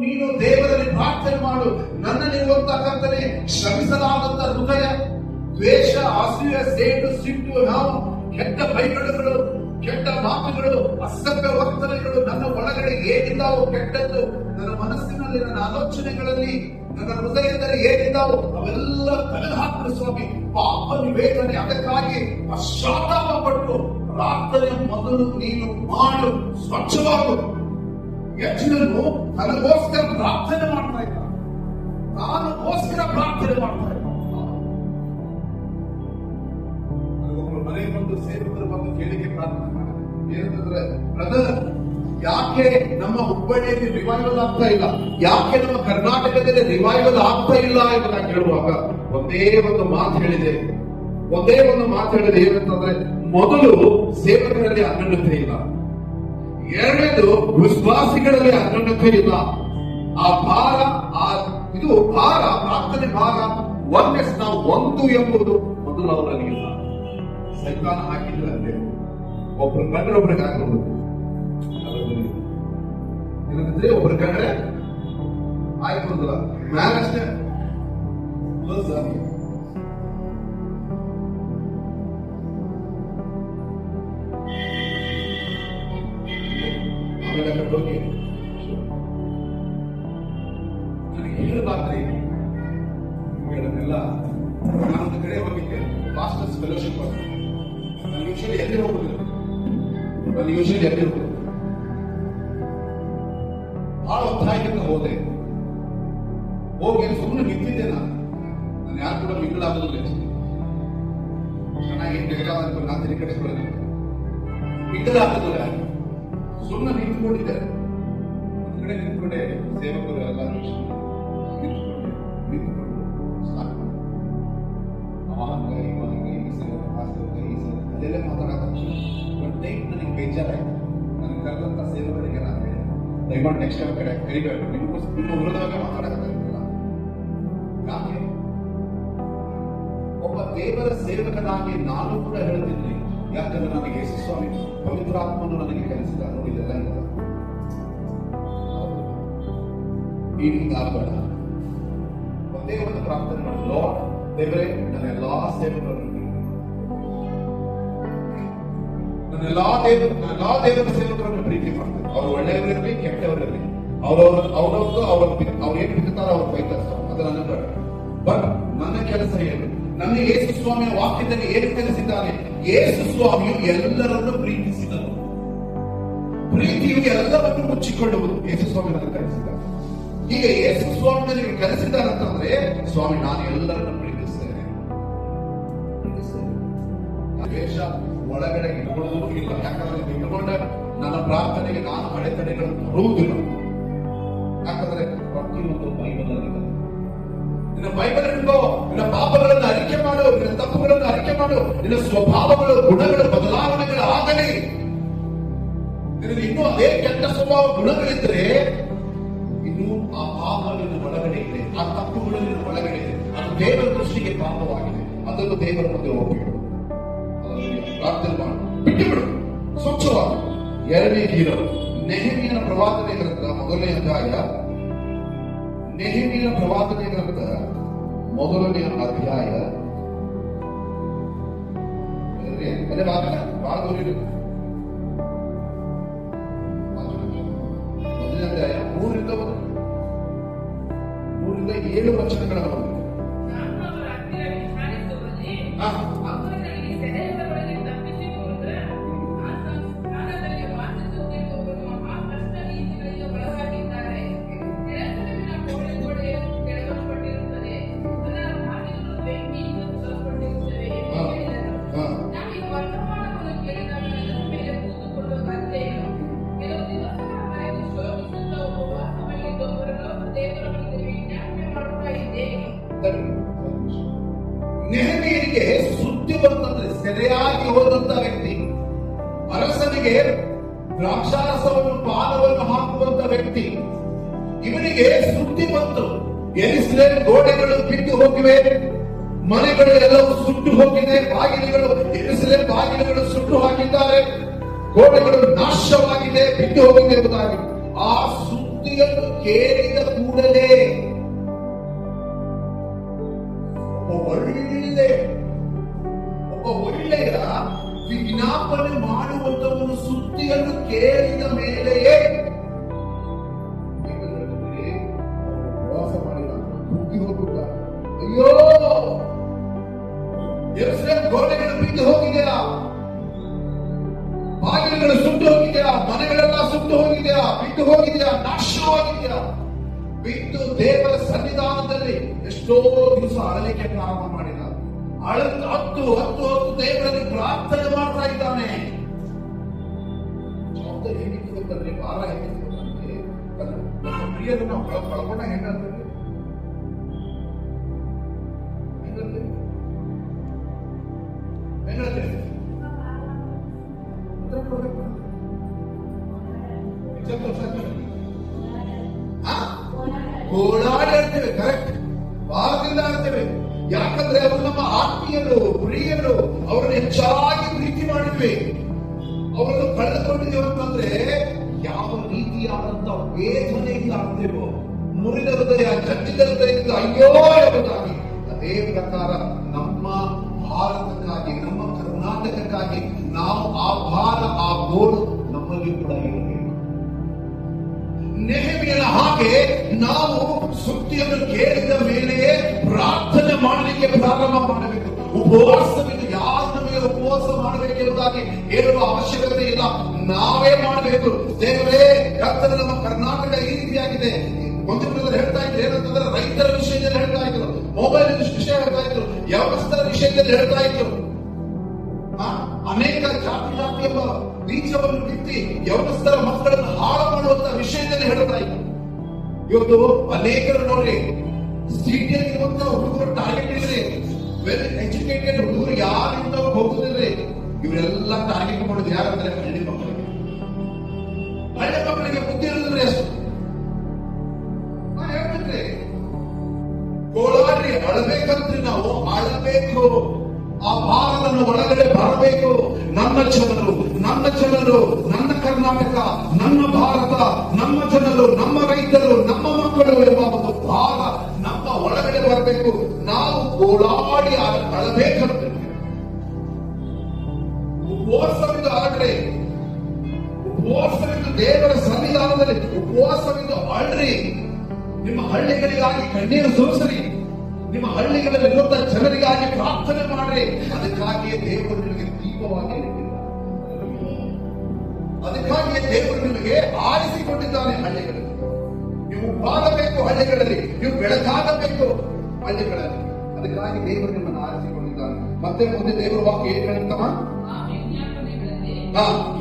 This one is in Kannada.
ನೀನು ದೇವರಲ್ಲಿ ಪ್ರಾರ್ಥನೆ ಮಾಡು. ನನ್ನ ಕರ್ತನೆ, ಶ್ರಮಿಸಲಾದಂತ ಹೃದಯ, ದ್ವೇಷ, ಅಸೂಯ, ಸೇಡು, ಸಿಟ್ಟು ನಾವು ಕೆಟ್ಟ ಬೈಗಳುಗಳು ಕೆಟ್ಟ ಮಾತುಗಳು, ಅಸಭ್ಯ ವರ್ತನೆಗಳು ನನ್ನ ಒಳಗಡೆ ಏನಿದ್ದಾವೋ ಕೆಟ್ಟದ್ದು, ನನ್ನ ಮನಸ್ಸಿನಲ್ಲಿ, ನನ್ನ ಆಲೋಚನೆಗಳಲ್ಲಿ, ನನ್ನ ಹೃದಯದಲ್ಲಿ ಏನಿದ್ದಾವೋ ಅವೆಲ್ಲ ಹಾಕಿದ್ರು ಸ್ವಾಮಿ. ಪಾಪ ನಿವೇದನೆ ಅದಕ್ಕಾಗಿ ಪಶ್ಚಾತ್ತಾಪ ಪಟ್ಟು ಪ್ರಾರ್ಥನೆ ಮೊದಲು ನೀನು ಮಾಡು, ಸ್ವಚ್ಛವಾಗು. ಯಜ್ಞನು ತನಗೋಸ್ಕರ ಪ್ರಾರ್ಥನೆ ಮಾಡ್ತಾ ಇದ್ದ. ತಾನಗೋಸ್ಕರ ಪ್ರಾರ್ಥನೆ ಮಾಡ್ತಾ ಇದ್ದ. ಮನೆ ಬಂದು ಸೇವಕರು ಬಂದು ಕೇಳಿಕೆ ಪ್ರಾರ್ಥನೆ ಮಾಡಿದ್ರು. ಏನಂತಂದ್ರೆ, ಬ್ರದರ್, ಯಾಕೆ ನಮ್ಮ ಹುಬ್ಬಳ್ಳಿಯಲ್ಲಿ ರಿವೈವಲ್ ಆಗ್ತಾ ಇಲ್ಲ? ಯಾಕೆ ನಮ್ಮ ಕರ್ನಾಟಕದಲ್ಲಿ ರಿವೈವಲ್ ಆಗ್ತಾ ಇಲ್ಲ? ಎಂದು ನಾನು ಕೇಳುವಾಗ, ಒಂದೇ ಒಂದು ಮಾತು ಹೇಳಿದೆ. ಒಂದೇ ಒಂದು ಮಾತು ಹೇಳಿದೆ ಏನಂತಂದ್ರೆ, ಮೊದಲು ಸೇವಕರಲ್ಲಿ ಅನ್ಯೋನ್ಯತೆ ಇಲ್ಲ. ಎರಡನೇದು ವಿಶ್ವಾಸಿಗಳಲ್ಲಿ ಅನ್ಯೋನ್ಯತೆ ಇಲ್ಲ. ಆ ಭಾರ, ಆ ಇದು ಭಾರ, ಪ್ರಾರ್ಥನೆ ಭಾರ ಒನ್ನೆಸ್ ನಾವು ಒಂದು ಎಂಬುದು ಮೊದಲು ಅವರಲ್ಲಿ ಇಲ್ಲ. ಸೈತಾನ ಹಾಕಿದ್ರೆ ಅಂದ್ರೆ ಒಬ್ರು ಕಂಡ್ರೆ ಒಬ್ರಿಗೆ ಹಾಕೊಂಡು ಇಲ್ಲದಿದ್ರೆ ಒಬ್ರು ಕಂಡ್ರೆ ಆಯ್ತು ಮ್ಯಾರೇಜ್ ಕ್ಲೋಸ್ ವಿಷಯದ ಹೋಗಿ ನನಗೆ ಹೇಳಬಾರ್ದ್ರಿ. ಅದನ್ನೆಲ್ಲ ನಾನೊಂದು ಕಡೆ ಹೋಗಿದ್ದೆ. ಮಾಸ್ಟರ್ಸ್ ಫೆಲೋಶಿಪ್ ಅಂತ ನಾನು ಯೂಶಲಿ ಎಲ್ಲಿ ಹೋಗುದಿಲ್ಲ ನಾನು ಯೂಶಲಿ ಎಲ್ಲಿ ಹೋಗುದು? ಭಾಳ ಒತ್ತಾಯಕ್ಕೆ ಹೋದೆ. ಹೋಗಿ ಸುಮ್ಮನೆ ನಿಂತಿದ್ದೆ ನಾನು. ನಾನು ಯಾರು ಕೂಡ ಮಿಂಗಲಾಗೋದಿಲ್ಲ ಚೆನ್ನಾಗಿ ಬೇಕಾದ ನಾನು ತಿರುಗಿ ಕಟ್ಟಿಸ್ಕೊಳ್ಳೋದಿಲ್ಲ ಮಿಂಗಲಾಗೋದಿಲ್ಲ ಸುಮ್ಮನೆ ನಿಂತ್ಕೊಂಡಿದ್ದಾರೆ ಒಂದು ಕಡೆ ನಿಂತ್ಕೊಂಡೆ, ಸೇವಕರು ಎಲ್ಲ ನಿಂತ್ಕೊಂಡೆ. ನಿಂತ್ಕೊಂಡು ಸಾಕು. ಬಟ್ ಟೈಮ್ ನನಗೆ ಬೇಜಾರಾಯ್ತು. ನನಗೆ ಕರೆದಂತ ಸೇವಕರಿಗೆ ನೆಕ್ಸ್ಟ್ ಟೈಮ್ ಕಡೆ ಕರಿಬೇಡ. ನಿಮಗೋಸ್ಕರ ನಿಮ್ಮ ಯಾಕೆ? ಒಬ್ಬ ದೇವರ ಸೇವಕನಾಗಿ ನಾನು ಕೂಡ ಹೇಳ್ತಿದ್ದೆ ಯಾಕಂದ್ರೆ ನನಗೆ ಸ್ವಾಮಿ ಪವಿತ್ರಾತ್ಮನು ನನಗೆ ಕಲಿಸಿದ ನೋಡಿ ಇಲ್ಲ ಆಗಬೇಡ ಒಂದೇ ಒಂದು ಪ್ರಾರ್ಥನೆ ಮಾಡಿ ಲಾರ್ಡ್ ದೇವರೇ ನನ್ನ ಎಲ್ಲಾ ಸೇವಕರನ್ನು ನೀನು. ನನ್ನ ಎಲ್ಲಾ ದೇವರು ನನ್ನ ಎಲ್ಲಾ ದೇವರ ಸೇವಕರನ್ನು ಪ್ರೀತಿ ಮಾಡ್ತೇನೆ ಅವ್ರು ಒಳ್ಳೆಯವರಿರಲಿ, ಕೆಟ್ಟವರಿರಲಿ. ಅವರವರು ಅವ್ರವ್ರದ್ದು ಅವ್ರ ಅವ್ರು ಏನ್ ಬಿಡ್ತಾರೋ ಅವ್ರು ಬೈತಾರೆ. ಅದನ್ನ ಬೇಡ ಬಟ್ ನನ್ನ ಕೆಲಸ ಏನು? ನನ್ನ ಯೇಸು ಸ್ವಾಮಿಯ ವಾಕ್ಯದಲ್ಲಿ ಏನು ಕಲಿಸಿದ್ದಾನೆ ಯೇಸು ಸ್ವಾಮಿಯು ಎಲ್ಲರನ್ನು ಪ್ರೀತಿಸಿದನು. ಪ್ರೀತಿಯು ಎಲ್ಲವನ್ನು ಮುಚ್ಚಿಕೊಳ್ಳುವುದು ಯೇಸು ಸ್ವಾಮಿ ನನಗೆ ಕಲಿಸಿದ ಈಗ ಯೇಸು ಸ್ವಾಮಿ ನನಗೆ ಕಲಿಸಿದ್ದಾರೆ ಅಂತಂದ್ರೆ, ಸ್ವಾಮಿ, ನಾನು ಎಲ್ಲರನ್ನು ಪ್ರೀತಿಸ್ತೇನೆ. ದ್ವೇಷ, ಒಳಗಡೆ ಇಟ್ಕೊಳ್ಳೋದು ಇಲ್ಲ. ಯಾಕಂದ್ರೆ ಇಟ್ಕೊಂಡ, ನನ್ನ ಪ್ರಾರ್ಥನೆಗೆ ನಾನು ಅಡೆತಡೆಗಳನ್ನು ತರುವುದಿಲ್ಲ. ಯಾಕಂದ್ರೆ ಪ್ರತಿಯೊಂದು ಬೈಬಲ್ ಅಲ್ಲಿ ಬೈಬಲ್ ಹಿಡ್ಕೋ ನಿನ್ನ ಸ್ವಭಾವಗಳು, ಗುಣಗಳು, ಬದಲಾವಣೆಗಳು ಆಗಲಿ. ನಿನಗೆ ಇನ್ನೂ ಅದೇ ಕೆಟ್ಟ ಸ್ವಭಾವ ಗುಣಗಳಿದ್ರೆ, ಇನ್ನೂ ಆ ಪಾಪ ನಿನ್ನ ಒಳಗಡೆ ಇದೆ. ಆ ತಪ್ಪುಗಳು ನಿನ್ನ ಒಳಗಡೆ ಇದೆ. ಅದು ದೇವರ ದೃಷ್ಟಿಗೆ ಪಾಪವಾಗಿದೆ. ಅದನ್ನು ದೇವರ ಮುಂದೆ ಹೋಗಿ ಪ್ರಾರ್ಥನೆ ಮಾಡು. ಸ್ವಚ್ಛವಾಗು. ಎರಡನೇ ಗೀರ ನೆಹಮಿಯನ ಪ್ರವಾದನೆ ಗ್ರಂಥ, ಮೊದಲನೇ ಅಧ್ಯಾಯ. ನೆಹಮಿಯನ ಪ್ರವಾದನೆ ಗ್ರಂಥ, ಮೊದಲನೇ ಅಧ್ಯಾಯ. ಅದೇ ಭಾಗ ಭಾಗ ಮೊದಲನೇ ಅಧ್ಯಾಯ ಮೂರರಿಂದ ಒಂದು- ಮೂರರಿಂದ ಏಳು ವಚನಗಳ ಅರಸನಿಗೆ ದ್ರಾಕ್ಷಾರಸವನ್ನು ಪಾನವನ್ನು ಹಾಕುವಂತ ವ್ಯಕ್ತಿ. ಇವನಿಗೆ ಸುದ್ದಿ ಬಂತು. ಎರಿಸ್ಲೇಮ್ ಗೋಡೆಗಳು ಬಿದ್ದು ಹೋಗಿವೆ. ಮನೆಗಳು ಎಲ್ಲವೂ ಸುಟ್ಟು ಹೋಗಿದೆ. ಬಾಗಿಲುಗಳು ಎರಿಸ್ಲೇಮ್ ಬಾಗಿಲುಗಳು ಸುಟ್ಟು ಹಾಕಿದ್ದಾರೆ. ಗೋಡೆಗಳು ನಾಶವಾಗಿದೆ, ಬಿದ್ದು ಹೋಗಿದೆ ಎಂಬುದಾಗಿ. ಆ ಸುದ್ದಿ ಸುದ್ದಿಯನ್ನು ಕೇಳಿದ ಕೂಡಲೇ ವಿಜ್ಞಾಪನೆ ಮಾಡುವಂತವನು ಸುದ್ದಿಯನ್ನು ಕೇಳಿದ ಮೇಲೆಯೇ ಪ್ರವಾಸ ಮಾಡಿದ ಕುಗ್ಗಿ ಹೋಗುತ್ತ ಅಯ್ಯೋ ಗೋಡೆಗಳು ಬಿದ್ದು ಹೋಗಿದೆಯಾ? ಬಾಗಿಲುಗಳು ಸುಟ್ಟು ಹೋಗಿದೆಯಾ? ಮನೆಗಳೆಲ್ಲ ಸುಟ್ಟು ಹೋಗಿದೆಯಾ? ಬಿದ್ದು ಹೋಗಿದೆಯಾ? ನಾಶವಾಗಿದೆಯಾ? ಬಿದ್ದು ದೇವರ ಸನ್ನಿಧಾನದಲ್ಲಿ ಎಷ್ಟೋ ದಿವಸ ಅರಳಿಕೆ ಪ್ರಾರಂಭ ಮಾಡಿದ. ಅಳ ಹತ್ತು ಹತ್ತು ಹತ್ತು ದೇವರಲ್ಲಿ ಪ್ರಾರ್ಥನೆ ಮಾಡ್ತಾ ಇದ್ದಾನೆ ಜವಾಬ್ದಾರಿ ಹೇಗಿತ್ತು ಗೊತ್ತಂದ್ರೆ ಭಾರ ಹೇಗಿತ್ತು ಗೊತ್ತಂದ್ರೆ ತನ್ನ ನಮ್ಮ ಪ್ರಿಯರನ್ನ ನಾವು ಕಳ್ಕೊಂಡ ಹೆಂಗಂದ್ರೆ ಹೆಂಗಂದ್ರೆ ಹೆಂಗಂದ್ರೆ ಉತ್ತರ ಕೊಡ್ಬೇಕು. ನಿಜ ತೋರ್ಸಕ್ಕೆ. ಆ? ಓಡಾಡಿ ಆಡ್ತೇವೆ ಕರೆಕ್ಟ್ ಭಾರದಿಂದ ಆಡ್ತೇವೆ ಯಾಕಂದ್ರೆ ಅವರು ನಮ್ಮ ಆತ್ಮೀಯರು, ಪ್ರಿಯರು, ಅವರನ್ನು ಹೆಚ್ಚಾಗಿ ಪ್ರೀತಿ ಮಾಡಿದ್ವಿ. ಅವರನ್ನು ಕಳೆದುಕೊಂಡಿದ್ದೇವೆ ಅಂತಂದ್ರೆ ಯಾವ ರೀತಿಯಾದಂತ ವೇದನೆಯಿಂದ ಆಗ್ತೇವೋ ಮುರಿದ ಹೃದಯ ಚಟ್ಟಿದ ಹೃದಯದಿಂದ ಅಯ್ಯೋ ಎಂಬುದಾಗಿ ಅದೇ ಪ್ರಕಾರ ನಮ್ಮ ಭಾರತಕ್ಕಾಗಿ, ನಮ್ಮ ಕರ್ನಾಟಕಕ್ಕಾಗಿ ನಾವು ಆ ಭಾರ ಆ ಗೋಳು ನಮ್ಮಲ್ಲಿ ಕೂಡ ಇರಬೇಕು. ನೆಹಮಿಯನ ಹಾಗೆ ನಾವು ಸುದ್ದಿಯನ್ನು ಕೇಳಿದ ಉಪವಾಸವಿಲ್ಲ ಯಾರ ನಮಗೆ ಉಪವಾಸ ಮಾಡಬೇಕೆಂಬುದಾಗಿ ಹೇಳುವ ಅವಶ್ಯಕತೆ ಇಲ್ಲ. ನಾವೇ ಮಾಡಬೇಕು. ದೇವರೇ, ಕರ್ತನ ನಮ್ಮ ಕರ್ನಾಟಕ ಈ ರೀತಿಯಾಗಿದೆ. ಒಂದು ಹೇಳ್ತಾ ಇದ್ರು, ಏನಂತಂದ್ರೆ ರೈತರ ವಿಷಯದಲ್ಲಿ ಹೇಳ್ತಾ ಇದ್ರು ಮೊಬೈಲ್ ವಿಷಯ ಹೇಳ್ತಾ ಇದ್ರು ವ್ಯವಸ್ಥೆ ವಿಷಯದಲ್ಲಿ ಹೇಳ್ತಾ ಇದ್ರು. ಅನೇಕ ಜಾತಿ ಜಾತಿ ಎಂಬ ಬೀಜವನ್ನು ಬಿತ್ತಿ ಯವಸ್ಥರ ಮಕ್ಕಳನ್ನು ಹಾಳು ಮಾಡುವಂತ ವಿಷಯದಲ್ಲಿ ಹೇಳ್ತಾ ಇದ್ರು. ಇವತ್ತು ಅನೇಕರು ನೋಡಿ ಸಿಟಿಯಲ್ಲಿ ಇರುವಂತ ಹುಡುಗರು ಟಾರ್ಗೆಟ್ ಇದ್ರೆ ಇವರೆಲ್ಲ ಟಾರ್ಗೆಟ್ ಮಾಡೋದು ಯಾರಂದ್ರೆ ಹಳ್ಳಿ ಮಕ್ಕಳಿಗೆ ಹಳ್ಳಿ ಮಕ್ಕಳಿಗೆ ಬುದ್ಧಿ ಇರೋದ್ರೆ ಎಷ್ಟು? ನಾ ಹೇಳ್ತಿದ್ರೆ ಗೋಳಾಡ್ರಿ ಅಳಬೇಕಂದ್ರೆ ನಾವು ಅಳಬೇಕು. ಆ ಭಾರವನ್ನು ಒಳಗಡೆ ಬರಬೇಕು ನನ್ನ ಜನರು ನನ್ನ ಜನರು, ನನ್ನ ಕರ್ನಾಟಕ, ನನ್ನ ಭಾರತ, ನಮ್ಮ ಜನರು, ನಮ್ಮ ರೈತರು, ನಮ್ಮ ಮಕ್ಕಳು ಎಂಬ ಒಂದು ಭಾವ ನಮ್ಮ ಒಳಗಡೆ ಬರಬೇಕು. ನಾವು ಕೋಲಾಡಿ ಅಳಬೇಕಂತೆ ಉಪವಾಸವಿದ್ದು ಆಗ್ರಿ ಉಪವಾಸವಿದ್ದು ದೇವರ ಸನ್ನಿಧಾನದಲ್ಲಿ ಉಪವಾಸವಿದ್ದು ಅಳ್ರಿ. ನಿಮ್ಮ ಹಳ್ಳಿಗಳಿಗಾಗಿ ಕಣ್ಣೀರು ಸುರಿಸ್ರಿ. ನಿಮ್ಮ ಹಳ್ಳಿಗಳಲ್ಲಿ ಇರುವಂತಹ ಜನರಿಗಾಗಿ ಪ್ರಾರ್ಥನೆ ಮಾಡ್ರಿ. ಅದಕ್ಕಾಗಿಯೇ ದೇವರು ನಿಮಗೆ ದೀಪವಾಗಿ. ಅದಕ್ಕಾಗಿಯೇ ದೇವರು ನಿಮಗೆ ಆರಿಸಿಕೊಂಡಿದ್ದಾನೆ ಹಳ್ಳಿಗಳಲ್ಲಿ. ನೀವು ಬಾಗಬೇಕು ಹಳ್ಳಿಗಳಲ್ಲಿ, ನೀವು ಬೆಳಕಾಗಬೇಕು ಹಳ್ಳಿಗಳಲ್ಲಿ. ಅದಕ್ಕಾಗಿ ದೇವರು ನಿಮ್ಮನ್ನು ಆರಿಸಿಕೊಂಡಿದ್ದಾನೆ. ಮತ್ತೆ ಮುಂದೆ ದೇವರ ವಾಕ್ಯ ಏನ್ ಹೇಳ್ತಮ್ಮ 아